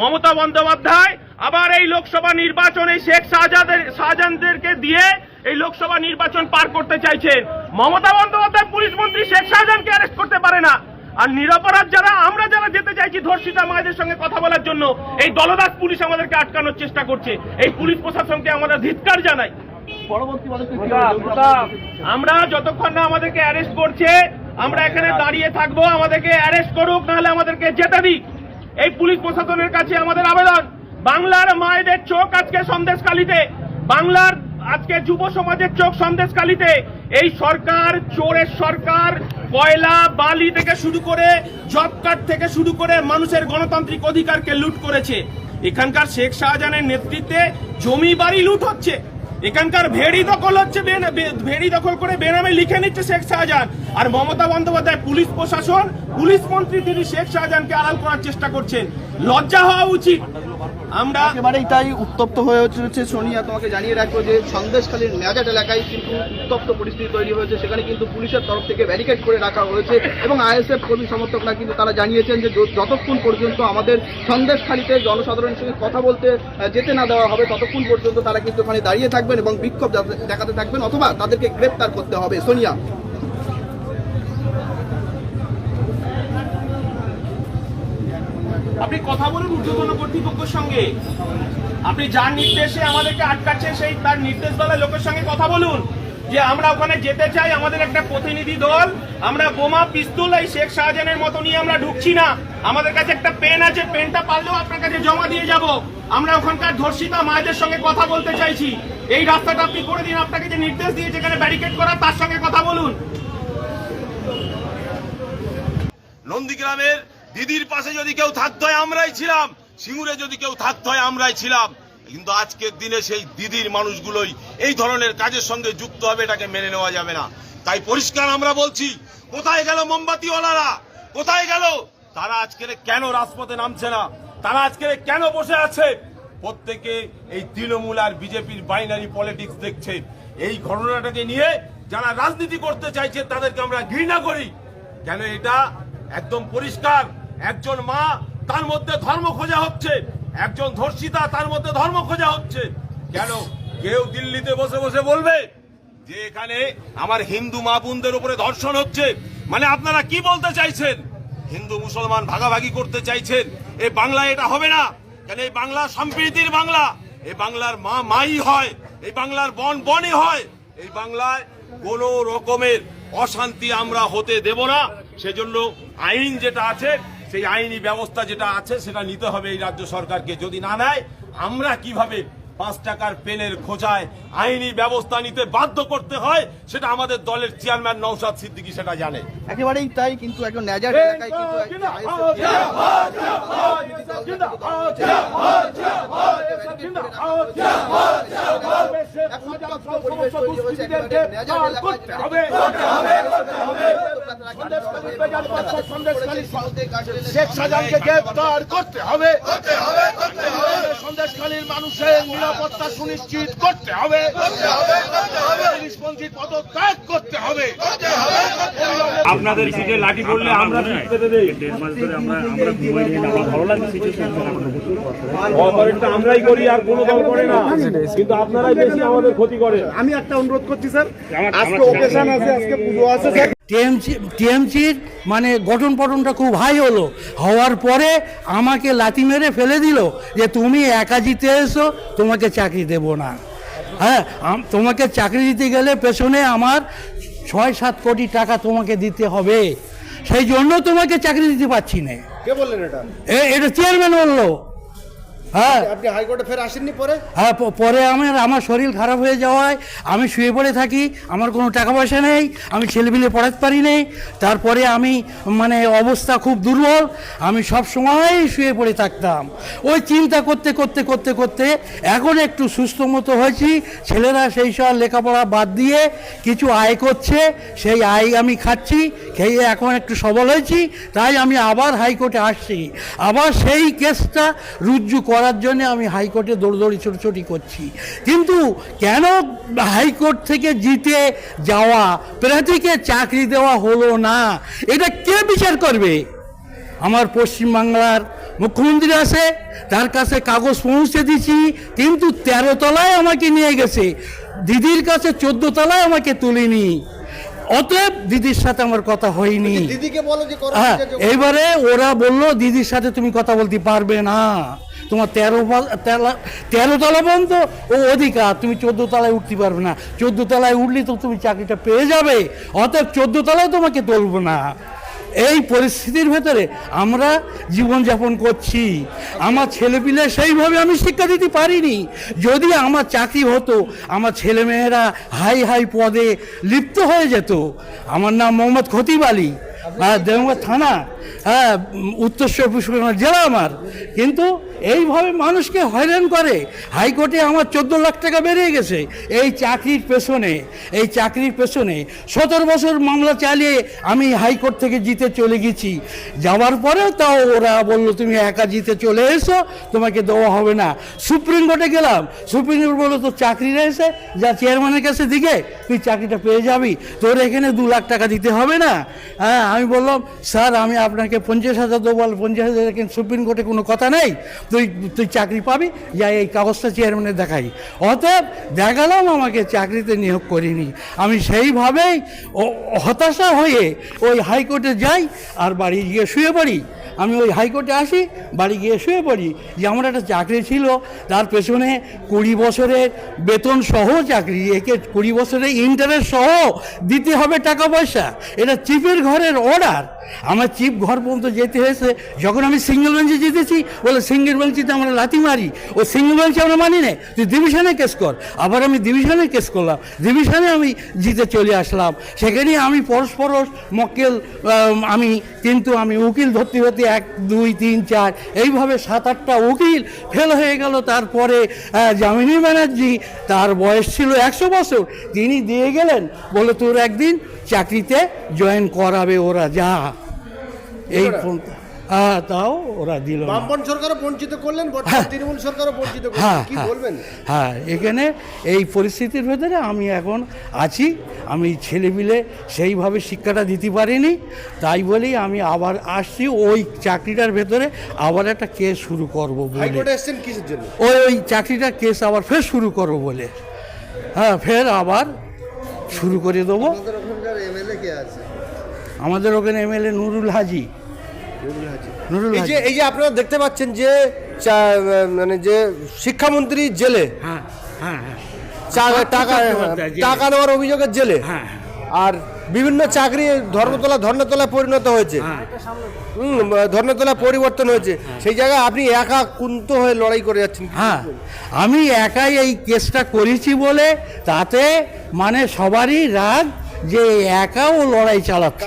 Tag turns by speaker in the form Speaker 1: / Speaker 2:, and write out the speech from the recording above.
Speaker 1: মমতা বন্দ্যোপাধ্যায় আবার এই লোকসভা নির্বাচনে শেখ শাহজাদের শাহজাহানদেরকে দিয়ে এই লোকসভা নির্বাচন পার করতে চাইছেন। মমতা বন্দ্যোপাধ্যায় পুলিশ মন্ত্রী শেখ শাহজাহানকে অ্যারেস্ট করতে পারে না। আর নিরপরাধ যারা আমরা যারা যেতে চাইছি ধর্ষিতা মায়েদের সঙ্গে কথা বলার জন্য এই দলদাস পুলিশ আমাদেরকে আটকানোর চেষ্টা করছে। এই পুলিশ প্রশাসনকে আমাদের ধিৎকার জানাই? আমরা যতক্ষণ না আমাদেরকে অ্যারেস্ট করছে আমরা এখানে দাঁড়িয়ে থাকব আমাদেরকে অ্যারেস্ট করুক নাহলে আমাদেরকে যেতে দিক। এই পুলিশ প্রশাসনের কাছে আমাদের আবেদন। বাংলার মায়েদের চোখ আজকে সন্দেশকালীতে বাংলার আজকে যুব সমাজের চোখ সন্দেশকালীতে এই সরকার, চোরের সরকার, কয়লা, বালি থেকে শুরু করে জব কার্ড থেকে শুরু করে মানুষের গণতান্ত্রিক অধিকারকে লুট করেছে। এখানকার শেখ শাহজাহানের নেতৃত্বে জমি বাড়ি লুট হচ্ছে। এখানকার ভেড়ি দখল হচ্ছে ভেড়ি দখল করে বেনামে লিখে নিচ্ছে শেখ শাহজাহান। আর মমতা বন্দ্যোপাধ্যায় পুলিশ প্রশাসন, পুলিশ মন্ত্রী তিনি শেখ শাহজাহানকে আড়াল করার চেষ্টা করছেন। লজ্জা হওয়া উচিত। আমরা
Speaker 2: একেবারেই তাই উত্তপ্ত হয়ে হচ্ছে সোনিয়া, তোমাকে জানিয়ে রাখব যে সন্দেশখালীর মেজাট এলাকায় কিন্তু উত্তপ্ত পরিস্থিতি তৈরি হয়েছে। সেখানে কিন্তু পুলিশের তরফ থেকে ব্যারিকেড করে রাখা হয়েছে এবং আইএসএফ কর্মী সমর্থকরা কিন্তু তারা জানিয়েছেন যে যতক্ষণ পর্যন্ত আমাদের সন্দেশখালীতে জনসাধারণের সঙ্গে কথা বলতে যেতে না দেওয়া হবে, ততক্ষণ পর্যন্ত তারা কিন্তু ওখানে দাঁড়িয়ে থাকবেন এবং বিক্ষোভ দেখাতে থাকবেন অথবা তাদেরকে গ্রেপ্তার করতে হবে। সোনিয়া।
Speaker 1: আপনি কথা বলুন ঊর্ধ্বতন কর্তৃপক্ষের সঙ্গে। আপনি যার নির্দেশে আমাদেরকে আটকাচ্ছেন, সেই তার নির্দেশ দলের লোকের সঙ্গে কথা বলুন। যে আমরা ওখানে যেতে চাই, আমাদের একটা প্রতিনিধি দল, আমরা বোমা, পিস্তল এই শেখ শাহজাহানের মতো নিয়ে আমরা ঢুকছি না। আমাদের কাছে একটা পেন আছে, পেনটা পারলেও আপনার কাছে জমা দিয়ে যাব। আমরা ওখানকার ধর্ষিতা মায়েদের সঙ্গে কথা বলতে চাইছি। এই রাস্তাটা আপনি করে দিন, আপনাকে যে নির্দেশ দিয়েছে এখানে ব্যারিকেড করা, তার সঙ্গে কথা বলুন।
Speaker 3: নন্দীগ্রামের দিদির পাশে যদি কেউ থাকতে হয় আমরাই ছিলাম। সিঙ্গুরে যদি কেউ থাকতে হয় আমরাই ছিলাম। কিন্তু আজকের দিনে সেই দিদির মানুষগুলোই এই ধরনের কাজের সঙ্গে যুক্ত হবে, এটাকে মেনে নেওয়া যাবে না। তাই পরিষ্কার আমরা বলছি, কোথায় গেল মোমবাতিওয়ালারা? কোথায় গেল? তারা আজকের কেন রাজপথে নামছে না? তারা আজকের কেন বসে আছে? প্রত্যেকে এই তৃণমূল আর বিজেপির বাইনারি পলিটিক্স দেখছে। এই ঘটনাটাকে নিয়ে যারা রাজনীতি করতে চাইছে, তাদেরকে আমরা ঘৃণা করি। কেন এটা একদম পরিষ্কার? একজন মা তার মধ্যে ধর্ম খোঁজা হচ্ছে, একজন ধর্ষিতা তার মধ্যে ধর্ম খোঁজা হচ্ছে। কেন? কেউ দিল্লিতে বসে বসে বলবে যে এখানে আমার হিন্দু মা বোনদের উপরে ধর্ষণ হচ্ছে। মানে আপনারা কি বলতে চাইছেন? হিন্দু মুসলমান ভাগাভাগি করতে চাইছেন। এই বাংলায় এটা হবে না। কেন? এই বাংলা সম্প্রীতির বাংলা। এই বাংলার মা মাই হয়। এই বাংলার বন বনই হয়। এই বাংলায় কোন রকমের অশান্তি আমরা হতে দেব না। সেজন্য আইন যেটা আছে সেই আইনি ব্যবস্থা যেটা আছে সেটা নিতে হবে এই রাজ্য সরকারকে যদি না নেয় আমরা কীভাবে পাঁচ টাকার পেনের খোঁজায় আইনি ব্যবস্থা নিতে বাধ্য করতে হয় সেটা আমাদের দলের চেয়ারম্যান নৌসাদ সিদ্দিকী সেটা জানে
Speaker 2: একেবারেই তাই কিন্তু একজন ন্যাজার এলাকায় কিন্তু
Speaker 4: শেখ শাহজাহানকে গ্রেপ্তার করতে হবে সন্দেশখালীর মানুষের নিরাপত্তা সুনিশ্চিত করতে হবে। পুলিশ পদত্যাগ করতে হবে
Speaker 5: আপনাদের সিটে লাঠি পড়লে আমরা পেতে দেই দেড় মাস ধরে আমরা আমরা ঘুমাই নিয়ে আমার ভালো লাগে সিচুয়েশন অপারেটটা আমরাই করি আর কোনো দল করে না। কিন্তু আপনারাই বেশি আমাদের ক্ষতি করে
Speaker 4: আমি একটা অনুরোধ করছি স্যার। আজকে ওকেশন আছে আজকে পুজো আছে
Speaker 6: টিএমসি টিএমসির মানে গঠন পঠনটা খুব হাই হলো। হওয়ার পরে আমাকে লাথি মেরে ফেলে দিল যে তুমি একা জিতে এসো তোমাকে চাকরি দেব না। হ্যাঁ তোমাকে চাকরি দিতে গেলে পেছনে আমার ছয় সাত কোটি টাকা তোমাকে দিতে হবে। সেই জন্য তোমাকে চাকরি দিতে পারছি না।
Speaker 4: কে বললেন এটা?
Speaker 6: এটা চেয়ারম্যান বলল। হ্যাঁ।
Speaker 4: আপনি হাইকোর্টে ফের আসেননি পরে?
Speaker 6: হ্যাঁ পরে আমার আমার শরীর খারাপ হয়ে যাওয়ায় আমি শুয়ে পড়ে থাকি আমার কোনো টাকা পয়সা নেই আমি ছেলেপিলে পড়াতে পারি নেই। তারপরে আমি মানে অবস্থা খুব দুর্বল আমি সব সময়ই শুয়ে পড়ে থাকতাম। ওই চিন্তা করতে করতে করতে করতে এখন একটু সুস্থ মতো হয়েছি। ছেলেরা সেই সব লেখাপড়া বাদ দিয়ে কিছু আয় করছে সেই আয় আমি খাচ্ছি খেয়ে এখন একটু সবল হয়েছি তাই আমি আবার হাইকোর্টে আসছি। আবার সেই কেসটা রুজ্জু করার জন্য আমি হাইকোর্টে দৌড়দৌড়ি ছোটোছুটি করছি। কিন্তু কেন হাইকোর্ট থেকে জিতে যাওয়া, প্রার্থীকে চাকরি দেওয়া হলো না? এটা কে বিচার করবে? আমার পশ্চিমবাংলার মুখ্যমন্ত্রী আছে, তার কাছে কাগজ পৌঁছে দিছি কিন্তু তেরো তলায় আমাকে নিয়ে গেছে। দিদির কাছে চোদ্দ তলায় আমাকে তুলিনি। অতএব দিদির সাথে আমার কথা হয়নি।
Speaker 2: দিদিকে বলো যে
Speaker 6: হ্যাঁ এইবারে ওরা বলল দিদির সাথে তুমি কথা বলতে পারবে না। তোমার তেরো তেরো তলা বন্ধ ও অধিকার তুমি চোদ্দ তলায় উঠতে পারবে না। চোদ্দ তলায় উঠলে তো তুমি চাকরিটা পেয়ে যাবে। অতএব চোদ্দ তলায় তোমাকে তুলবো না। এই পরিস্থিতির ভেতরে আমরা জীবনযাপন করছি। আমার ছেলেপিলে সেইভাবে আমি শিক্ষা দিতে পারিনি। যদি আমার চাকরি হতো, আমার ছেলেমেয়েরা হাই হাই পদে লিপ্ত হয়ে যেত। আমার নাম মোহাম্মদ খতিব আলী। আর দেওয়া থানা হ্যাঁ উত্তর চব্বিশ জেলা আমার। কিন্তু এইভাবে মানুষকে হয়রান করে। হাইকোর্টে আমার চোদ্দ লাখ টাকা বেরিয়ে গেছে। এই চাকরির পেছনে, এই চাকরির পেছনে সতেরো বছর মামলা চালিয়ে আমি হাইকোর্ট থেকে জিতে চলে গেছি। যাওয়ার পরেও তাও ওরা বলল, তুমি একা জিতে চলে এসো, তোমাকে দেওয়া হবে না। সুপ্রিম কোর্টে গেলাম। সুপ্রিম কোর্ট বলল, তোর চাকরি রয়েছে, যা চেয়ারম্যানের কাছে দিকে, তুই চাকরিটা পেয়ে যাবি। তোর এখানে দু লাখ টাকা দিতে হবে না। হ্যাঁ আমি বললাম, স্যার, আমি আপনাকে পঞ্চাশ হাজার দেবো বল পঞ্চাশ হাজার কিন্তু সুপ্রিম কোর্টে কোনো কথা নেই। তুই তুই চাকরি পাবি, যা এই কাগজটা চেয়ারম্যানের দেখাই। অতএব দেখালাম আমাকে চাকরিতে নিয়োগ করিনি। আমি সেইভাবেই হতাশা হয়ে ওই হাইকোর্টে যাই আর বাড়ি গিয়ে শুয়ে পড়ি। আমি ওই হাইকোর্টে আসি, বাড়ি গিয়ে শুয়ে পড়ি। যে আমার একটা চাকরি ছিল, তার পেছনে কুড়ি বছরের বেতন সহ চাকরি, একে কুড়ি বছরের ইন্টারেস্ট সহ দিতে হবে টাকা পয়সা। এটা চিফের ঘরের অর্ডার আমার চিফ ঘর পর্যন্ত যেতে হয়েছে। যখন আমি সিঙ্গেল বেঞ্চে জিতেছি বলে সিঙ্গেল বেঞ্চিতে আমরা লাথি মারি। ও সিঙ্গেল বেঞ্চে আমরা মানি না তুই ডিভিশনে কেস কর। আবার আমি ডিভিশনে কেস করলাম। ডিভিশনে আমি জিতে চলে আসলাম। সেখানে আমি পরস্পর মক্কেল আমি কিন্তু আমি উকিল ধরতে ধরতে এক, দুই, তিন, চার, এইভাবে সাত, আটটা উকিল ফেল হয়ে গেল। তারপরে যামিনী ব্যানার্জি, তার বয়স ছিল একশো বছর। তিনি দিয়ে গেলেন। বলে তোর একদিন চাকরিতে জয়েন করাবে ওরা। যা। এই ফোন হ্যাঁ তাও ওরা দিল
Speaker 7: বামপন সরকারও বঞ্চিত করলেন
Speaker 6: হ্যাঁ।
Speaker 7: তৃণমূল সরকারও বঞ্চিত
Speaker 6: হ্যাঁ
Speaker 7: কি
Speaker 6: হ্যাঁ,
Speaker 7: বলবেন?
Speaker 6: হ্যাঁ এখানে এই পরিস্থিতির ভেতরে আমি এখন আছি। আমি ছেলেপিলে সেইভাবে শিক্ষাটা দিতে পারিনি। তাই বলেই আমি আবার আসছি ওই চাকরিটার ভেতরে আবার একটা কেস শুরু করব বলে। ওই ওই চাকরিটার কেস আবার ফের শুরু করব বলে। হ্যাঁ ফের আবার শুরু করে দেবো।
Speaker 7: আমাদের
Speaker 6: ওখানে এমএলএ নুরুল হাজি। নুরুল
Speaker 7: এই
Speaker 6: হাজি।
Speaker 7: যে এই যে আপনারা দেখতে পাচ্ছেন যে চা- মানে যে শিক্ষামন্ত্রী জেলে।
Speaker 6: হ্যাঁ হ্যাঁ হ্যাঁ।
Speaker 7: টাকা টাকা নেওয়ার অভিযোগের জেলে।
Speaker 6: হ্যাঁ হ্যাঁ।
Speaker 7: আর বিভিন্ন চাকরি ধর্মতলা ধর্ণতলা পরিণত হয়েছে।
Speaker 6: হ্যাঁ।
Speaker 7: হুম ধর্ণতলা পরিবর্তন হয়েছে। সেই জায়গায় আপনি একা কুন্ত হয়ে লড়াই করে যাচ্ছেন
Speaker 6: হ্যাঁ। আমি একাই এই কেসটা করেছি বলে তাতে মানে সবারই রাগ যে একাও লড়াই চালাচ্ছে।